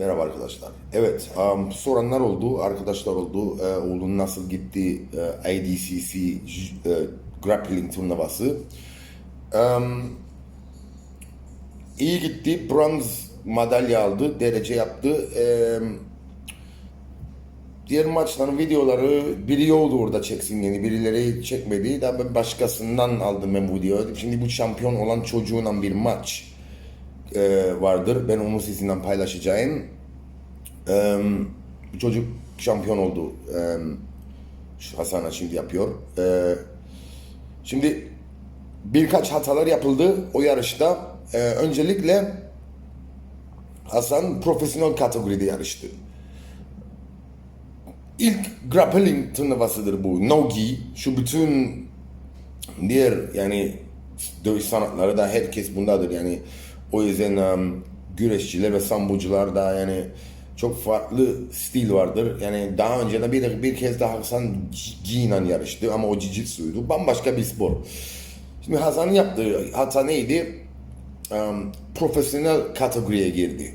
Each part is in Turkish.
Merhaba arkadaşlar. Evet, um, soranlar oldu, arkadaşlar oldu. E, oğlun nasıl gitti e, IDCC e, grappling turnuvası. Um, iyi gitti, bronz madalya aldı, derece yaptı. E, diğer maçların videoları biri oldu orada çeksin yeni, birileri çekmedi. Daha ben başkasından aldım ben bu videoyu. Şimdi bu şampiyon olan çocuğunla bir maç e, vardır. Ben onu sizinle paylaşacağım. E, çocuk şampiyon oldu. E, Hasan'a şimdi yapıyor. E, şimdi birkaç hatalar yapıldı o yarışta. E, öncelikle Hasan profesyonel kategoride yarıştı. İlk grappling turnuvasıdır bu. No-gi. Şu bütün diğer yani dövüş sanatları da herkes bundadır yani o yüzden um, güreşçiler ve sambocular da yani çok farklı stil vardır. Yani daha önce de bir, bir kez daha Hasan Ginan yarıştı ama o jiu-jitsu'ydu. Bambaşka bir spor. Şimdi Hasan'ın yaptığı hata neydi? Um, profesyonel kategoriye girdi.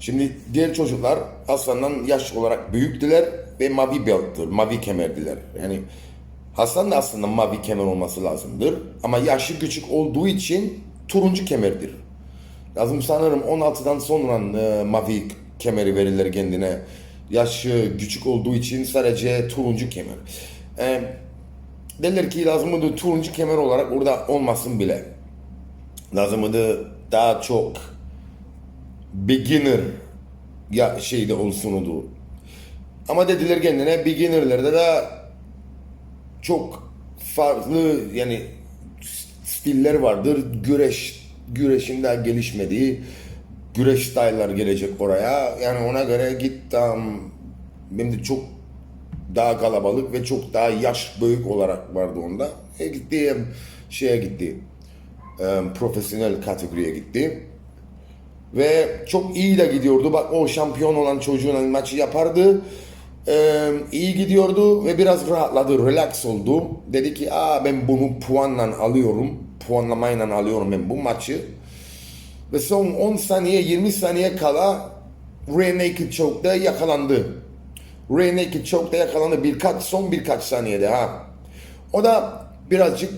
Şimdi diğer çocuklar Hasan'dan yaş olarak büyüktüler ve mavi belt'tir, mavi kemerdiler. Yani Hasan da aslında mavi kemer olması lazımdır. Ama yaşı küçük olduğu için turuncu kemerdir. Lazım sanırım 16'dan sonra e, mavi kemeri verirler kendine. Yaşı küçük olduğu için sadece turuncu kemer. E, derler ki lazımdı turuncu kemer olarak orada olmasın bile. Lazımdı daha çok beginner ya şeyde olsun oldu. Ama dediler kendine beginnerlerde de çok farklı yani stiller vardır. Güreş güreşin daha gelişmediği güreş style'lar gelecek oraya. Yani ona göre git tam benim de çok daha kalabalık ve çok daha yaş büyük olarak vardı onda. E gitti şeye gitti. E, profesyonel kategoriye gitti. Ve çok iyi de gidiyordu. Bak o şampiyon olan çocuğun maçı yapardı. Ee, iyi gidiyordu ve biraz rahatladı, relax oldu. Dedi ki Aa, ben bunu puanla alıyorum. Puanlamayla alıyorum ben bu maçı. Ve son 10 saniye 20 saniye kala Rear Naked Choke'da yakalandı. Rear Naked Choke'da yakalandı birkaç son birkaç saniyede ha. O da birazcık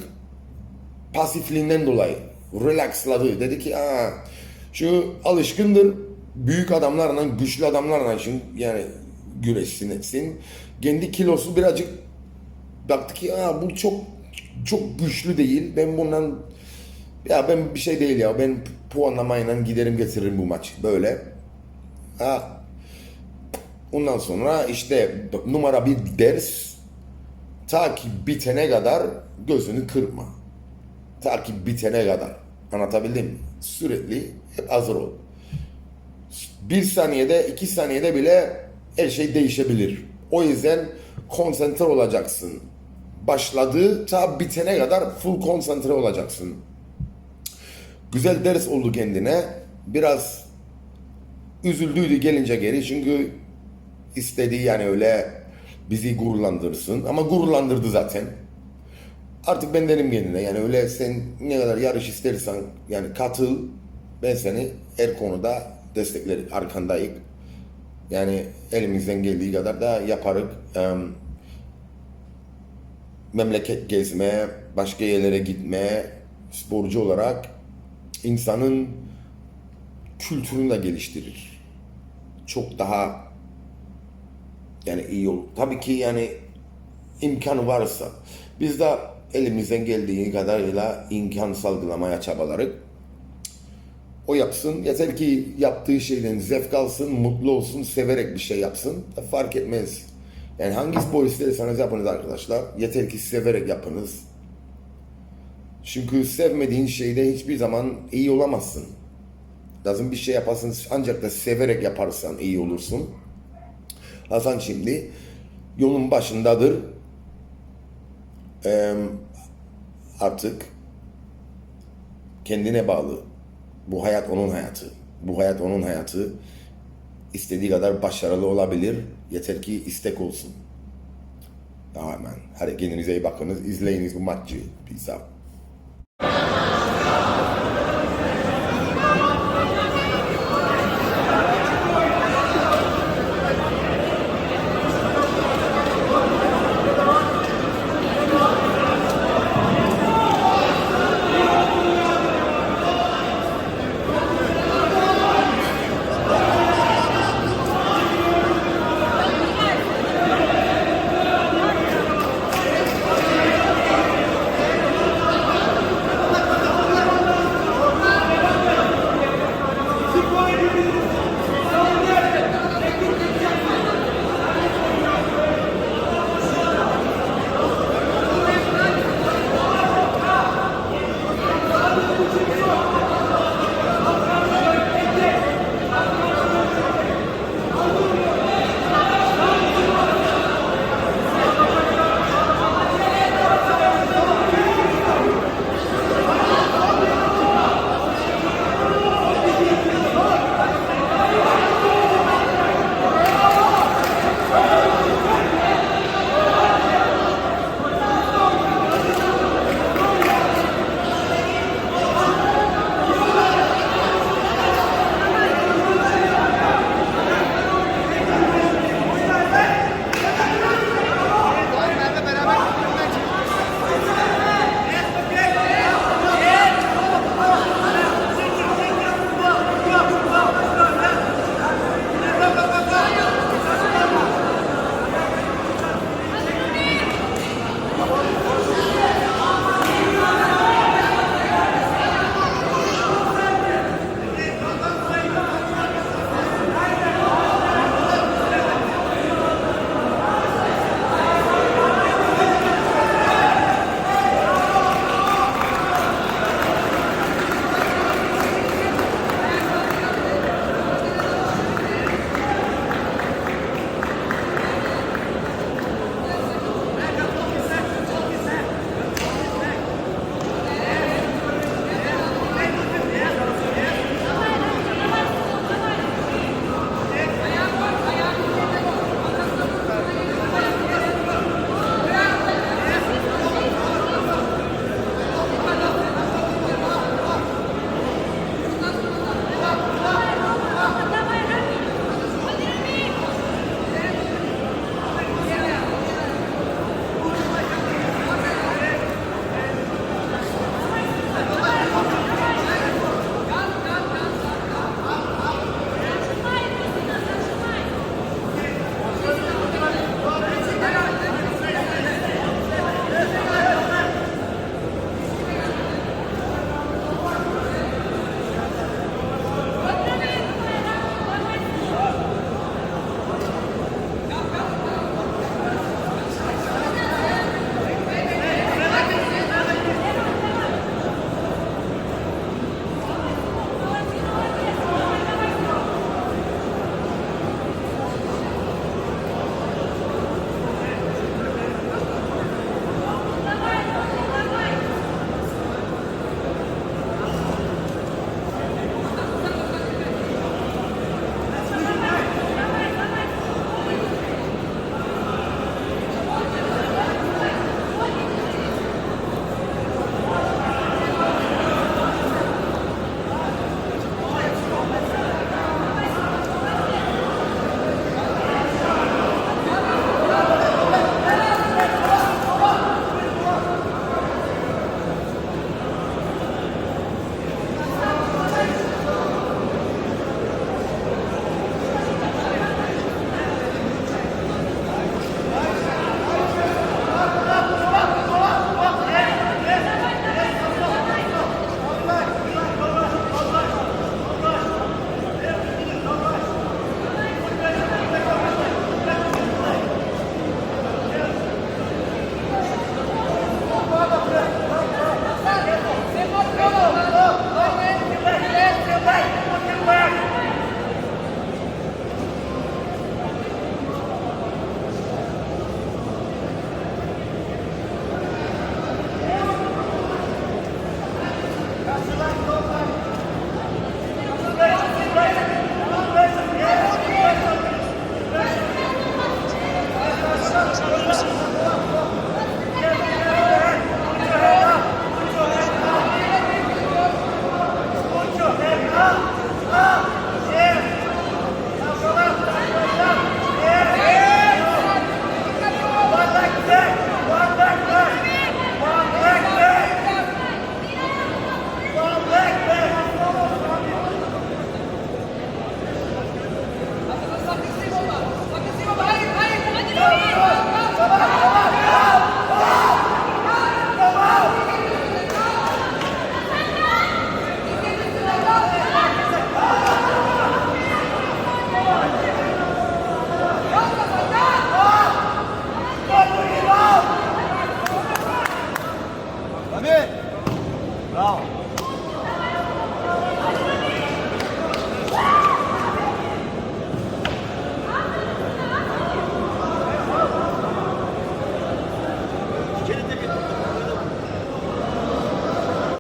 pasifliğinden dolayı relaxladı. Dedi ki Aa, şu alışkındır büyük adamlarla güçlü adamlarla şimdi yani güreşsin. Kendi kilosu birazcık baktı ki Aa, bu çok çok güçlü değil. Ben bundan ya ben bir şey değil ya ben puanlamayla giderim getiririm bu maç böyle. Ha. Ondan sonra işte numara bir ders ta ki bitene kadar gözünü kırpma. Ta ki bitene kadar. Anlatabildim mi? Sürekli hazır ol. Bir saniyede, iki saniyede bile her şey değişebilir. O yüzden konsantre olacaksın. Başladığı ta bitene kadar full konsantre olacaksın. Güzel ders oldu kendine. Biraz üzüldüydü gelince geri çünkü istediği yani öyle bizi gururlandırsın. Ama gururlandırdı zaten. Artık ben dedim kendine yani öyle sen ne kadar yarış istersen yani katıl ben seni her konuda desteklerim arkandayım. Yani elimizden geldiği kadar da yaparız. Em, memleket gezme, başka yerlere gitme, sporcu olarak insanın kültürünü de geliştirir. Çok daha yani iyi olur. Tabii ki yani imkanı varsa biz de elimizden geldiği kadarıyla imkan salgılamaya çabalarız. O yapsın. Yeter ki yaptığı şeyden zevk alsın, mutlu olsun, severek bir şey yapsın. Fark etmez. Yani hangi spor isterseniz yapınız arkadaşlar. Yeter ki severek yapınız. Çünkü sevmediğin şeyde hiçbir zaman iyi olamazsın. Lazım bir şey yapasın ancak da severek yaparsan iyi olursun. Hasan şimdi yolun başındadır. Ee, artık kendine bağlı. Bu hayat onun hayatı. Bu hayat onun hayatı. İstediği kadar başarılı olabilir. Yeter ki istek olsun. Amen. Hadi kendinize iyi bakınız. İzleyiniz bu maçı. Peace out.